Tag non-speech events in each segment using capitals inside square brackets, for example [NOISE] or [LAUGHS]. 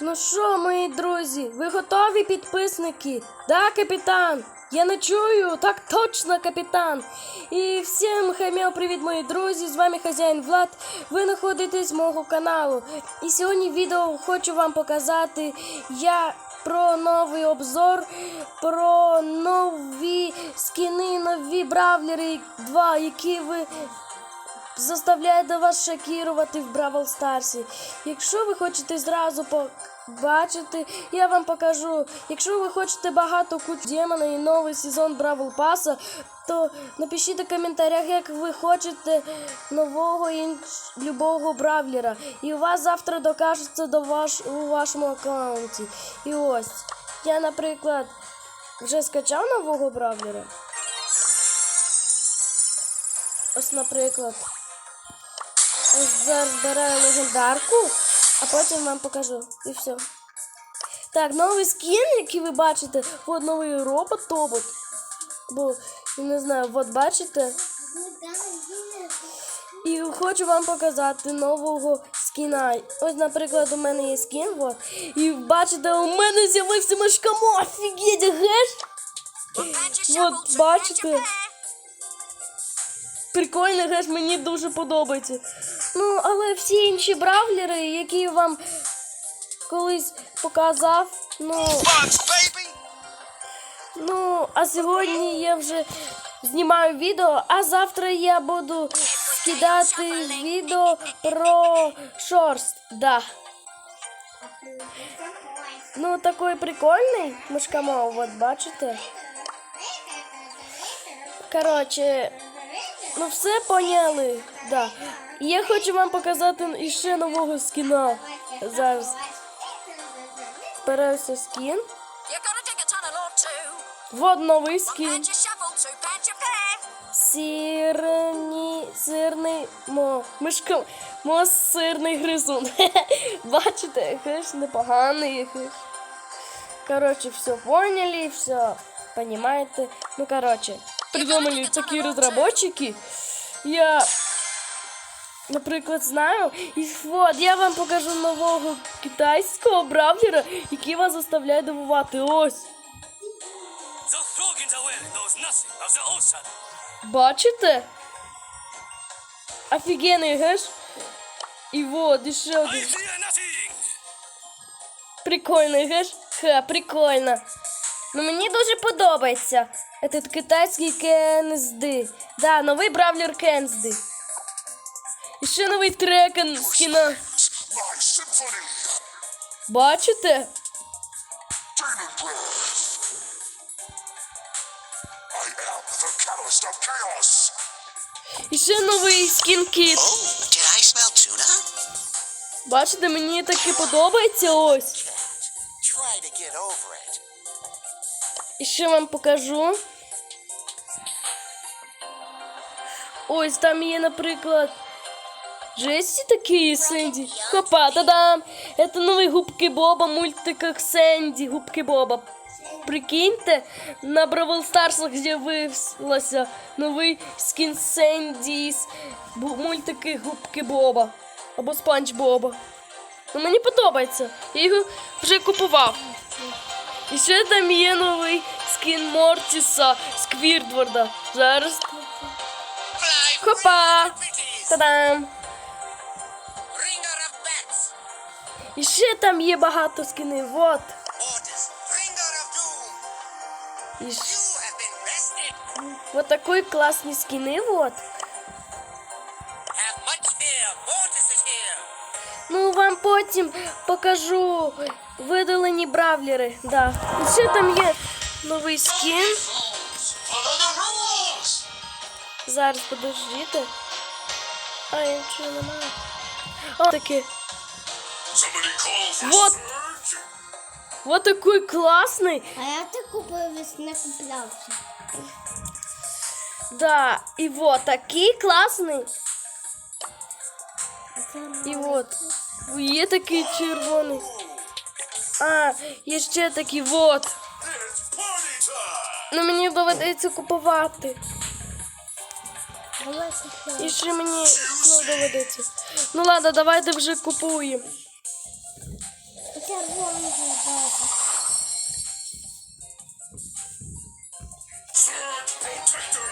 Ну що, мої друзі, ви готові підписники? Да, капітан? Я не чую, так точно, капітан. І всім хам'яу привіт, мої друзі! З вами хазяїн Влад. Ви знаходитесь мого каналу. І сьогодні відео хочу вам показати я про новий обзор, про нові скіни, нові бравлери 2, які ви заставляє вас шокувати в Бравл Старсі. Якщо ви хочете зразу побачити, я вам покажу. Якщо ви хочете багато куч демона і новий сезон Бравл Паса, то напишіть у коментарях, як ви хочете нового інш... любого бравлера. І у вас завтра докажеться до ваш... у вашому аккаунті. І ось, я, наприклад, вже скачав нового бравлера. Ось, наприклад. Збираю легендарку, а потім вам покажу. І все. Так, новий скін, який ви бачите, от новий робот тобот. Бо, не знаю, от бачите. І хочу вам показати нового скіна. Ось, наприклад, у мене є скін, от. І бачите, у мене з'явився мешкамо. Офігеть, геш? От, бачите. Прикольно, геш, мені дуже подобається. Ну, але всі інші бравлери, які я вам колись показав, ну, ну, а сьогодні я вже знімаю відео, а завтра я буду скидати відео про шорст. Да. Ну, такий прикольний мушкамов, от бачите. Коротше, ну все поняли. Да. І я хочу вам показати іще нового скіна. Зараз збираюся скін. Вот новий скін. Сирні, сирний мо, мишка, мо сирний гризун. [LAUGHS] Бачите, якийсь непоганий якийсь. Короче, все поняли, все понимаете. Ну, короче, придумали такі розработчики. Я, наприклад, знаю. І от, я вам покажу нового китайського бравлера, який вас заставляє дивувати. Ось. Бачите? Офігенний, геш? І вот, і ще один. fear. Прикольний, геш? Ха, прикольно. Ну мені дуже подобається. Этот китайський Кенсди. Да, новий бравлер Кенсди. I am the catalyst of chaos! І ще новий скін кіт. Oh? Бачите, мені таки подобається ось. І ще вам покажу. Ось там є, наприклад, Джесси такие Сэнди. Хопа, та-дам! Это новые губки Боба, мультиках Сэнди, губки Боба. Прикиньте, на Бравл Старсах з'явився новий скін Сенді з бу- мультики Губки Боба або Спанч Боба. Ну, мені подобається. Я його вже купував. І ще там є новий скін Мортіса Сквірдворда. Зараз. Fly Хопа! pretties! Та-дам! І ще там є багато скінів. Вот. І ж... Вот такой классный скины, вот. Ну, вам потім покажу видалені бравлери. Да. І ще там є новий rules! Зараз подождите. А, я нічого немає. О, таке. Вот. Вот такой классный. А я купив не куплявся. Да, и вот такий классный. І от. Є такий червоний. А, є ще такий вот. Ну мені доведеться купувати. І ще мені ну, доведеться. Ну ладно, давайте вже купуємо. Червоний Protector.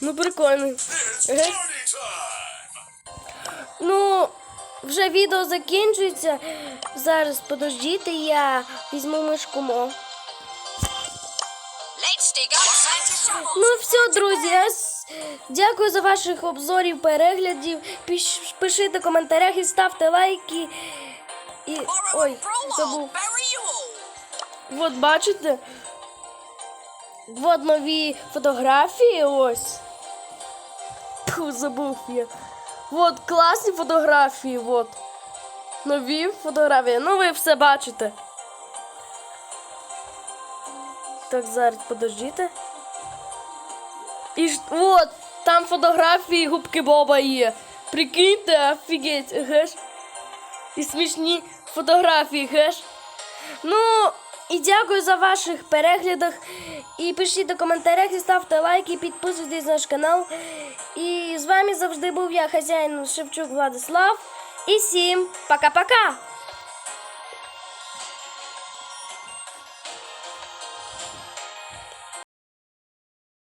Ну, party time. Ну, вже відео закінчується. Зараз подождіть, я візьму мишку мо. Ну все, друзі, я дякую за ваших обзорів, переглядів. Пишіть у коментарях і ставте лайки. І. Ой, забув. От бачите? От нові фотографії ось. Тьфу, забув я. От класні фотографії, от. Нові фотографії. Ну ви все бачите. Так, зараз подождіть. І ж, от, там фотографії губки Боба є. Прикиньте, офігеть, геш. І смішні фотографії, геш. Ну, і дякую за ваших переглядах. І пишіть у коментарях, і ставте лайки, підписуйтесь на наш канал. І з вами завжди був я, хазяїн Шевчук Владислав. І всім пока-пока!